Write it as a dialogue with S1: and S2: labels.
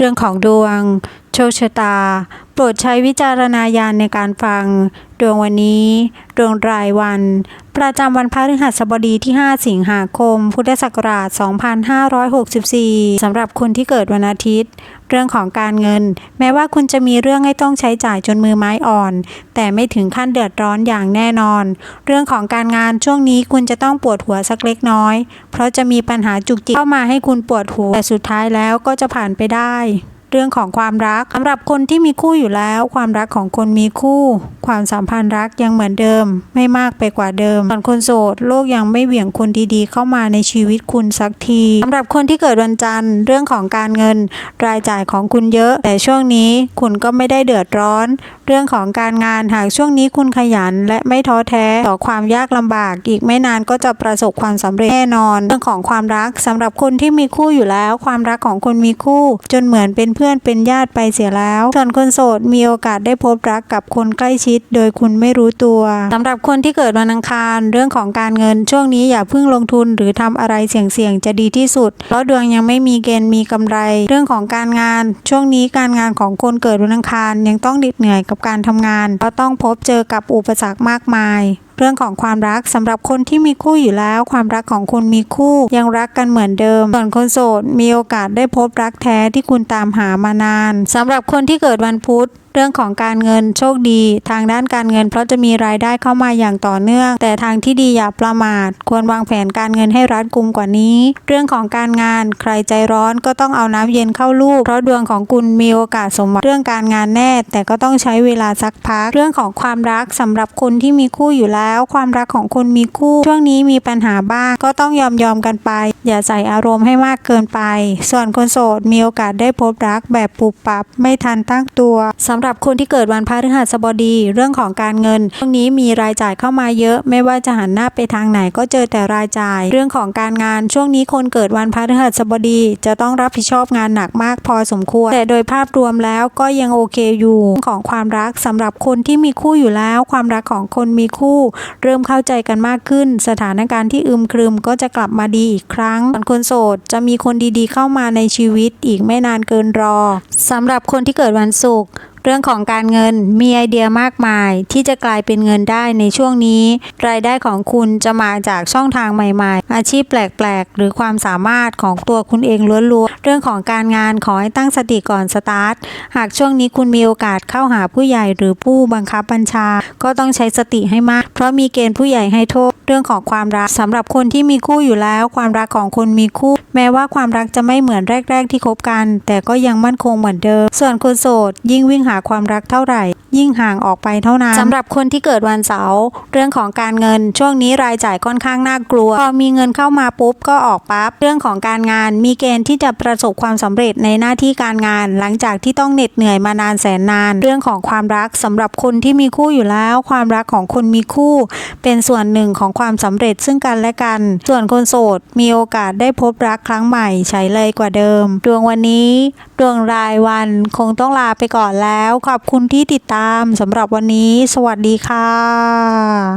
S1: เรื่องของดวง โชคชะตา โปรดใช้วิจารณญาณในการฟัง ดวงวันนี้ ดวงรายวัน ประจำวันพฤหัสบดีที่ 5 สิงหาคม พุทธศักราช 2564 สำหรับคนที่เกิดวันอาทิตย์ เรื่องของการเงิน แม้ว่าคุณจะมีเรื่องให้ต้องใช้จ่ายจนมือไม้อ่อน แต่ไม่ถึงขั้นเดือดร้อนอย่างแน่นอน เรื่องของการงานช่วงนี้คุณจะต้องปวดหัวสักเล็กน้อย เพราะจะมีปัญหาจุกจิกเข้ามาให้คุณปวดหัว แต่สุดท้ายแล้วก็จะผ่านไปได้เรื่องของความรักสำหรับคนที่มีคู่อยู่แล้ว ความรักของคนมีคู่ ความสัมพันธ์รักยังเหมือนเดิม ไม่มากไปกว่าเดิมส่วนคนโสดโลกยังไม่เหวี่ยงคนดีๆ เข้ามาในชีวิตคุณสักทีสำหรับคนที่เกิดวันจันทร์เรื่องของการเงิน รายจ่ายของคุณเยอะ แต่ช่วงนี้คุณก็ไม่ได้เดือดร้อน เรื่องของการงานหากช่วงนี้คุณขยันและไม่ท้อแท้ต่อความยากลำบาก อีกไม่นานก็จะประสบความสำเร็จแน่นอน เรื่องของความรักสำหรับคนที่มีคู่อยู่แล้ว ความรักของคนมีคู่ จนเหมือนเป็นเพื่อนเป็นญาติไปเสียแล้วส่วนคนโสดมีโอกาสได้พบรักกับคนใกล้ชิดโดยคุณไม่รู้ตัวสำหรับคนที่เกิดวันอังคาร เรื่องของการเงินช่วงนี้อย่าเพิ่งลงทุนหรือทำอะไรเสี่ยงๆจะดีที่สุด เพราะดวงยังไม่มีเกณฑ์มีกำไร เรื่องของการงาน ช่วงนี้การงานของคนเกิดวันอังคารยังต้องดิดเหนื่อยกับการทำงานเพราะต้องพบเจอกับอุปสรรคมากมาย เรื่องของความรักสำหรับคนที่มีคู่อยู่แล้ว ความรักของคุณมีคู่ยังรักกันเหมือนเดิม ส่วนคนโสดมีโอกาสได้พบรักแท้ที่คุณตามหามานานสำหรับคนที่เกิดวันพุธเรื่องของการเงินโชคดี ทางด้านการเงินเพราะจะมีรายได้เข้ามาอย่างต่อเนื่อง แต่ทางที่ดีอย่าประมาท ควรวางแผนการเงินให้รัดกุมกว่านี้ เรื่องของการงานใครใจร้อนก็ต้องเอาน้ำเย็นเข้าลูกเพราะดวงของคุณมีโอกาสสมหวังเรื่องการงานแน่ แต่ก็ต้องใช้เวลาสักพัก เรื่องของความรักสำหรับคนที่มีคู่อยู่แล้วแล้วความรักของคนมีคู่ ช่วงนี้มีปัญหาบ้าง ก็ต้องยอมยอมกันไป อย่าใส่อารมณ์ให้มากเกินไป ส่วนคนโสดมีโอกาสได้พบรักแบบปุบปับ ไม่ทันตั้งตัวสำหรับคนที่เกิดวันพฤหัสบดีเรื่องของการเงิน ช่วงนี้มีรายจ่ายเข้ามาเยอะ ไม่ว่าจะหันหน้าไปทางไหนก็เจอแต่รายจ่าย เรื่องของการงานช่วงนี้คนเกิดวันพฤหัสบดีจะต้องรับผิดชอบงานหนักมากพอสมควร แต่โดยภาพรวมแล้วก็ยังโอเคอยู่ของความรักสำหรับคนที่มีคู่อยู่แล้ว ความรักของคนมีคู่เริ่มเข้าใจกันมากขึ้น สถานการณ์ที่อึมครึมก็จะกลับมาดีอีกครั้งคนโสดจะมีคนดีๆ เข้ามาในชีวิตอีกไม่นานเกินรอสำหรับคนที่เกิดวันศุกร์ เรื่องของการเงินมีไอเดียมากมาย ที่จะกลายเป็นเงินได้ในช่วงนี้ รายได้ของคุณจะมาจากช่องทางใหม่ๆ อาชีพแปลกๆ หรือความสามารถของตัวคุณเองล้วนๆ เรื่องของการงานขอให้ตั้งสติก่อนสตาร์ท หากช่วงนี้คุณมีโอกาสเข้าหาผู้ใหญ่หรือผู้บังคับบัญชา ก็ต้องใช้สติให้มาก เพราะมีเกณฑ์ผู้ใหญ่ให้โทษ เรื่องของความรักสำหรับคนที่มีคู่อยู่แล้ว ความรักของคนมีคู่ แม้ว่าความรักจะไม่เหมือนแรก ๆ ที่คบกัน แต่ก็ยังมั่นคงเหมือนเดิม ส่วนคนโสดยิ่งวิ่งหาาความรักเท่าไหร่ ยิ่งห่างออกไปเท่านั้นสำหรับคนที่เกิดวันเสาร์เรื่องของการเงินช่วงนี้รายจ่ายค่อนข้างน่ากลัว พอมีเงินเข้ามาปุ๊บก็ออกปั๊บเรื่องของการงานมีเกณฑ์ที่จะประสบความสำเร็จในหน้าที่การงาน หลังจากที่ต้องเหน็ดเหนื่อยมานานแสนนาน เรื่องของความรักสำหรับคนที่มีคู่อยู่แล้ว ความรักของคนมีคู่ เป็นส่วนหนึ่งของความสำเร็จซึ่งกันและกัน ส่วนคนโสดมีโอกาสได้พบรักครั้งใหม่ใช้เลยกว่าเดิม ดวงวันนี้ ดวงรายวันคงต้องลาไปก่อนแล้วแล้วขอบคุณที่ติดตามสำหรับวันนี้ สวัสดีค่ะ